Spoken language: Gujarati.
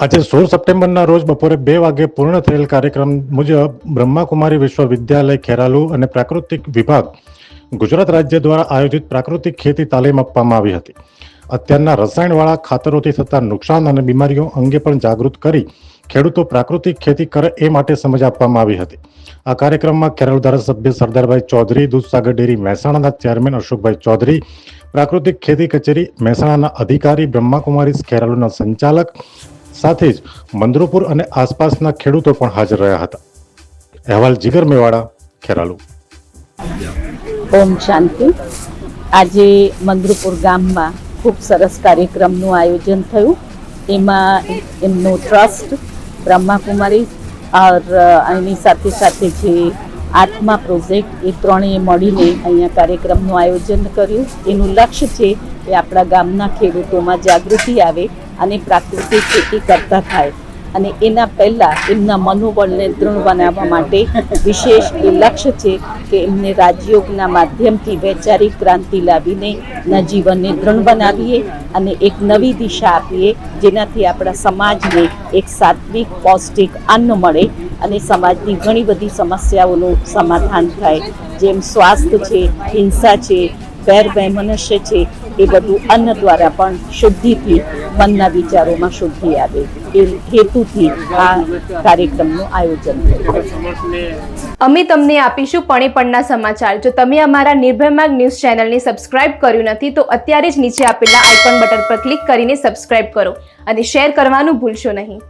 આજે સોળ સપ્ટેમ્બરના રોજ બપોરે બે વાગે પૂર્ણ થયેલ કાર્યક્રમ મુજબ બ્રહ્માકુમારી વિશ્વવિદ્યાલય ખેરાલુ અને પ્રાકૃતિક વિભાગ ગુજરાત રાજ્ય દ્વારા આયોજિત પ્રાકૃતિક ખેતી તાલીમ આપવામાં આવી હતી. અત્યારના રસાયણવાળા ખાતરોથી થતા નુકસાન અને બીમારીઓ અંગે પણ જાગૃત કરી ખેડૂતો પ્રાકૃતિક ખેતી કરે એ માટે સમજ આપવામાં આવી હતી. આ કાર્યક્રમમાં ખેરાલુ ધારાસભ્ય સરદારભાઈ ચૌધરી, દૂધસાગર ડેરી મહેસાણાના ચેરમેન અશોકભાઈ ચૌધરી, પ્રાકૃતિક ખેતી કચેરી મહેસાણાના અધિકારી બ્રહ્માકુમારી ખેરાલુના સંચાલક સાથે જ મંદરોપુર અને આસપાસના ખેડૂતો પણ હાજર રહ્યા હતા. અહેવાલ જીગર મેવાડા, ખેરાલુ. ઓમ શાંતિ. આજે મંદ્રપુર ગામમાં ખૂબ સરસ કાર્યક્રમનું આયોજન થયું. એમાં એમનું ટ્રસ્ટ બ્રહ્માકુમારી ઓર એની સાથે સાથે જે આત્મા પ્રોજેક્ટ એ ત્રણેય મળીને અહીંયા કાર્યક્રમનું આયોજન કર્યું. એનું લક્ષ્ય છે કે આપણા ગામના ખેડૂતોમાં જાગૃતિ આવે અને પ્રાકૃતિક ખેતી કરતા થાય. અને એના પહેલાં એમના મનોબળને દૃઢ બનાવવા માટે વિશેષ એ લક્ષ્ય છે કે એમને રાજયોગના માધ્યમથી વૈચારિક ક્રાંતિ લાવીને એના જીવનને દૃઢ બનાવીએ અને એક નવી દિશા આપીએ, જેનાથી આપણા સમાજને એક સાત્વિક, પૌષ્ટિક અન્ન મળે અને સમાજની ઘણી બધી સમસ્યાઓનું સમાધાન થાય. જેમ સ્વાસ્થ્ય છે, હિંસા છે વેર વૈમનસ્ય છે એ બધું અન્ન દ્વારા પણ શુદ્ધિથી, મનના વિચારોમાં શુદ્ધિ આવે. એ હેતુથી આ કાર્યક્રમનું આયોજન થયું. અમે તમને આપીશું પણેપણના સમાચાર. જો તમે અમારા નિર્ભય માર્ગ ન્યૂઝ ચેનલને સબસ્ક્રાઇબ કર્યું નથી, તો અત્યારે જ નીચે આપેલા આઇકોન બટન પર ક્લિક કરીને સબસ્ક્રાઇબ કરો અને શેર કરવાનું ભૂલશો નહીં.